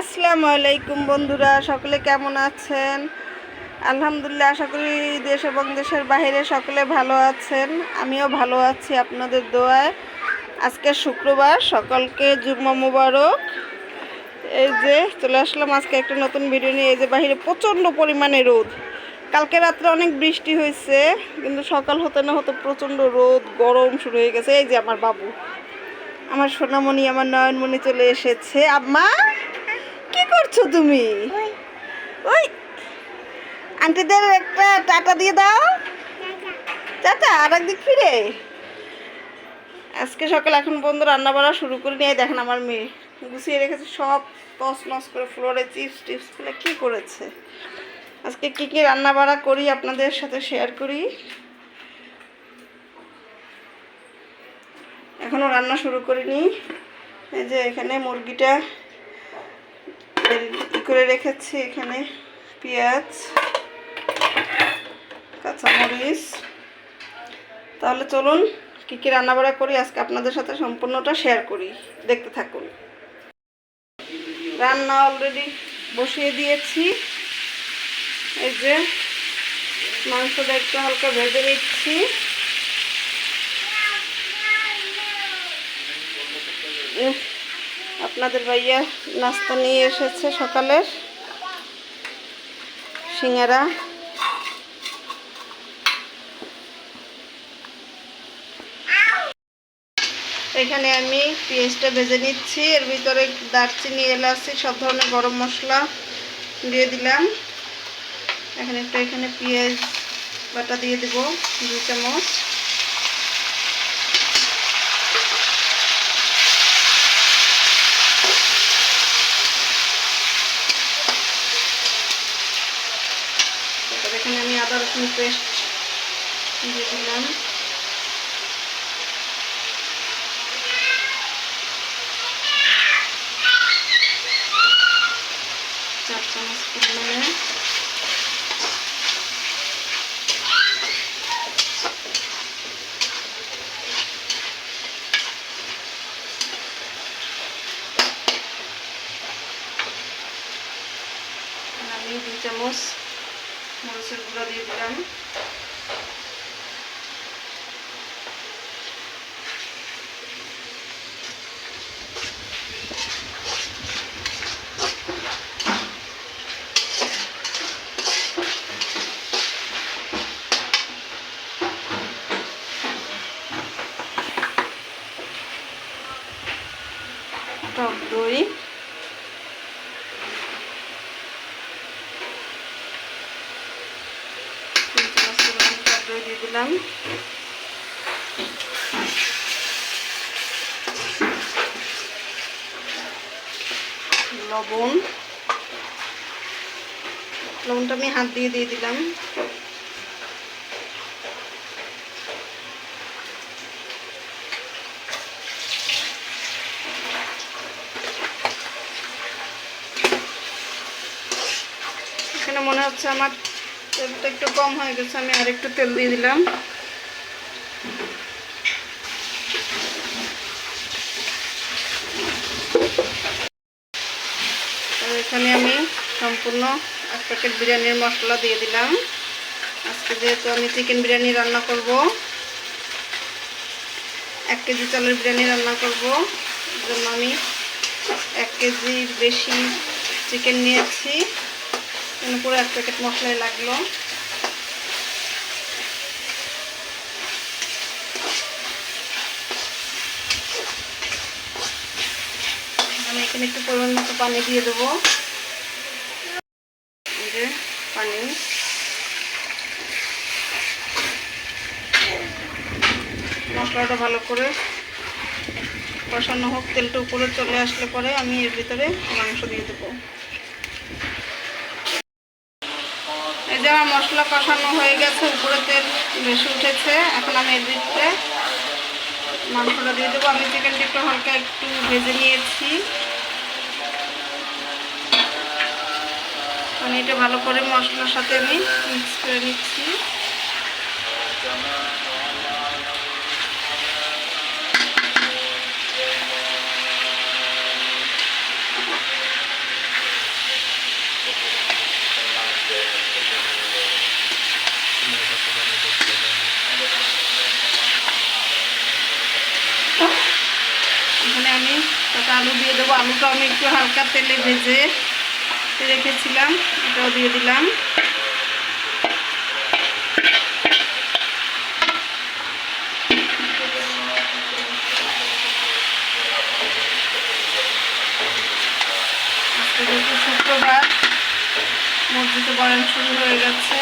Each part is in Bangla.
আসসালামু আলাইকুম বন্ধুরা, সকলে কেমন আছেন? আলহামদুলিল্লাহ, আশা করি দেশ এবং দেশের বাইরে সকলে ভালো আছেন। আমিও ভালো আছি আপনাদের দোয়ায়। আজকে শুক্রবার, সকলকে জুম্মা মুবারক। এই যে, চলে আসলাম আজকে একটা নতুন ভিডিও নিয়ে। এই যে, বাইরে প্রচণ্ড পরিমাণে রোদ। কালকে রাত্রে অনেক বৃষ্টি হয়েছে, কিন্তু সকাল হতে না হতে প্রচণ্ড রোদ, গরম শুরু হয়ে গেছে। এই যে, আমার বাবু। আমার সোনামণি, আমার নয়নমণি চলে এসেছে। আম্মা! কি করছ তুমি? ওই। আন্টিদের একটা টাটা দিয়ে দাও। চাচা আর একদিক ফিরে। আজকে সকাল এখন বন্ধু রান্না বাড়া শুরু করে নিয়ে দেখেন আমার মেয়ে। গুছিয়ে রেখেছে সব টস নস করে ফ্লোরে চিপস টিপস ফেলে কী করেছে। আজকে কী কী রান্না বাড়া করি আপনাদের সাথে শেয়ার করি। এখনও রান্না শুরু করিনি। এই যে এখানে মুরগিটা করে রেখেছি এখানে পেঁয়াজ কাঁচামরিচ। তাহলে চলুন কী কী রান্নাবাড়া করি আজকে আপনাদের সাথে সম্পূর্ণটা শেয়ার করি। দেখতে থাকুন। রান্না অলরেডি বসিয়ে দিয়েছি। এই যে মাংসটা একটু হালকা ভেজে নিচ্ছি। উহ, আপনাদের ভাইয়া নাস্তা নিয়ে এসেছে সকালের সিঙ্গারা। এখানে আমি পেঁয়াজটা ভেজে নিচ্ছি। এর ভিতরে দারচিনি, এলাচি, সব ধরনের গরম মশলা দিয়ে দিলাম। এখানে একটা এখানে পেঁয়াজ বাটা দিয়ে দেব দুই চামচ তারপর এখানে আমি আদা রসুন পেস্ট দিয়ে দিলাম চার চামচ পরিমাণে আর আমি দুই চামচ মরিচের দিয়ে দিলাম। দিলাম লবণ। লবণটা আমি হাত দিয়ে দিয়ে দিলাম। এখানে মনে হচ্ছে আমার তেলটা একটু কম হয়ে গেছে, আমি আর একটু তেল দিয়ে দিলাম। এখানে আমি সম্পূর্ণ এক প্যাকেট বিরিয়ানির মশলা দিয়ে দিলাম। আজকে যেহেতু আমি চিকেন বিরিয়ানি রান্না করব, এক কেজি চালের বিরিয়ানি রান্না করব জন্য আমি এক কেজির বেশি চিকেন নিয়েছি। এখানে পুরো এক প্যাকেট মশলাই লাগল। আমি এখানে একটু পরিমাণ মতো পানি দিয়ে দেবো। পানি। মশলাটা ভালো করে কষানো হোক, তেলটা উপরে চলে আসলে পরে আমি এর ভিতরে মাংস দিয়ে দেবো এই যে আমার মশলা কষানো হয়ে গেছে, উপরে তেল বেশি উঠেছে। এখন আমি ভিতরে মাংসটা দিয়ে দেবো। আমি চিকেনটা একটু হালকা একটু ভেজে নিয়েছি। মানে এটা ভালো করে মশলার সাথে আমি মিক্স করে নিচ্ছি। আলু দিয়ে দেবো। আলুটা আমি একটু হালকা তেলে ভেজে রেখেছিলাম। এটাও দিয়ে দিলাম। শুক্রবার, মসজিদে বয়ান শুরু হয়ে গেছে।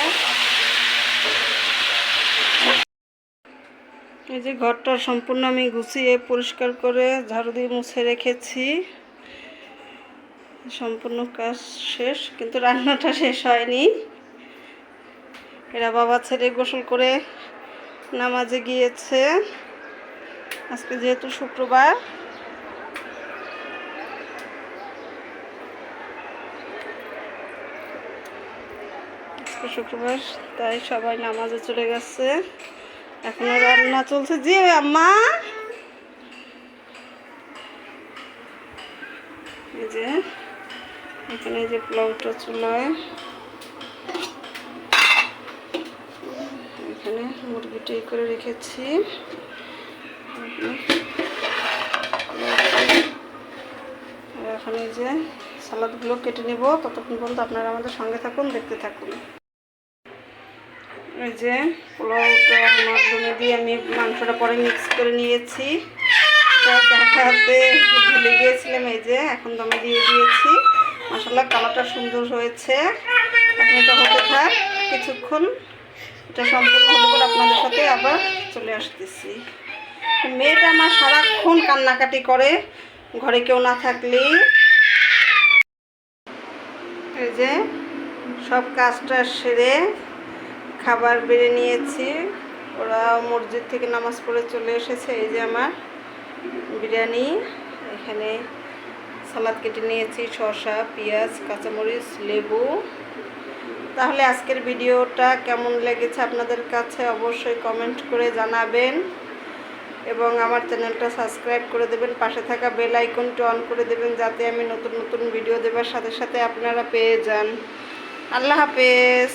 এই যে ঘরটা সম্পূর্ণ আমি গুছিয়ে পরিষ্কার করে ঝাড়ু দিয়ে মুছে রেখেছি। সম্পূর্ণ কাজ শেষ, কিন্তু রান্নাটা শেষ হয়নি। এরা বাবা ছেড়ে গোসল করে নামাজে গিয়েছে। আজকে যেহেতু শুক্রবার। শুক্রবার, তাই সবাই নামাজে চলে গেছে। এখনও রান্না চলছে। জি আম্মা। এই যে, এখানে যে পোলাওটা চুলায়। এখানে মুরগিটা করে রেখেছি। এখন এই যে সালাদগুলো কেটে নেব। ততক্ষণ পর্যন্ত আপনারা আমাদের সঙ্গে থাকুন, দেখতে থাকুন। এই যে পোলাওটা মাধ্যমে দিয়ে আমি মাংসটা পরে মিক্স করে নিয়েছি। দেখাতে ভুলে গিয়েছিলাম এই যে, এখন দমে দিয়ে দিয়েছি। মশলা কালারটা সুন্দর হয়েছে। এখন এটা হতে থাক কিছুক্ষণ। এটা সম্পূর্ণ হলে পরে আপনাদের সাথে আবার চলে আসতেছি। মেয়েটা আমার সারাক্ষণ কান্নাকাটি করে, ঘরে কেউ না থাকলেই। এই যে সব কাজটা সেরে খাবার বেড়ে নিয়েছি। ওরা মসজিদ থেকে নামাজ পড়ে চলে এসেছে, এই যে আমার বিরিয়ানি। এখানে সালাদ কেটে নিয়েছি, শসা, পেঁয়াজ, কাঁচামরিচ, লেবু। তাহলে আজকের ভিডিওটা কেমন লেগেছে আপনাদের কাছে অবশ্যই কমেন্ট করে জানাবেন। এবং আমার চ্যানেলটা সাবস্ক্রাইব করে দেবেন, পাশে থাকা বেল আইকনটি অন করে দেবেন, যাতে আমি নতুন নতুন ভিডিও দেবার সাথে সাথে আপনারা পেয়ে যান। আল্লাহ হাফেজ।